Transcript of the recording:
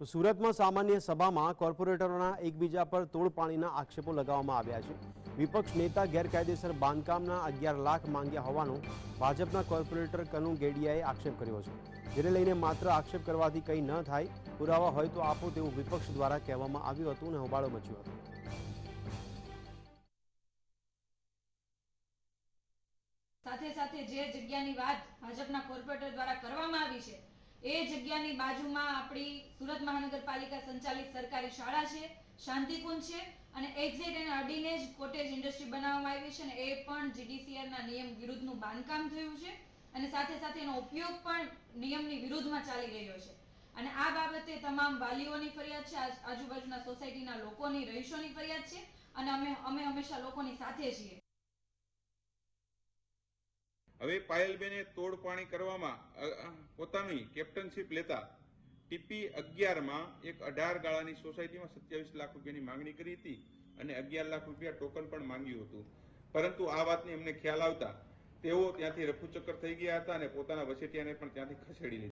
તો સુરતમાં સામાન્ય સભામાં કોર્પોરેટરોના એકબીજા પર તોડ પાણીના આક્ષેપો લગાવવામાં આવ્યા છે. વિપક્ષ નેતા ગેરકાયદેસર બાંધકામના અગિયાર લાખ માંગ્યા હોવાનો ભાજપના કોર્પોરેટર કનુ ગેડિયાએ આક્ષેપ કર્યો છે. જેને લઈને માત્ર આક્ષેપ કરવાથી કંઈ ન થાય, પુરાવા હોય તો આપો તેવું વિપક્ષ દ્વારા કહેવામાં આવ્યું હતું અને હોબાળો મચ્યો હતો. સાથે સાથે જે જગ્યાની વાત ભાજપના કોર્પોરેટર દ્વારા કરવામાં આવી છે એ જગ્યાની બાજુમાં આપણી સુરત મહાનગરપાલિકા સંચાલિત સરકારી શાળા છે, શાંતિકુંજ છે અને એક્ઝેટ એને અડીને જ કોટેજ ઇન્ડસ્ટ્રી બનાવવામાં આવી છે અને એ પણ GDCR ના નિયમ વિરુદ્ધનું બાંધકામ થયું છે અને સાથે સાથે એનો ઉપયોગ પણ નિયમની વિરુદ્ધમાં ચાલી રહ્યો છે. અને આ બાબતે તમામ વાલીઓની ફરિયાદ છે આજુબાજુના સોસાયટીના લોકોની રહીશોની ફરિયાદ છે અને અમે અમે હંમેશા લોકોની સાથે છીએ. હવે પાયલબેને તોડપાણી કરવામાં પોતાની કેપ્ટનશીપ લેતા ટીપી અગિયારમાં એક અઢાર ગાળાની સોસાયટીમાં સત્યાવીસ લાખ રૂપિયાની માંગણી કરી હતી અને અગિયાર લાખ રૂપિયા ટોકન પણ માંગ્યું હતું. પરંતુ આ વાતની એમને ખ્યાલ આવતા તેઓ ત્યાંથી રફુચક્કર થઈ ગયા હતા અને પોતાના વસેટિયાને પણ ત્યાંથી ખસેડી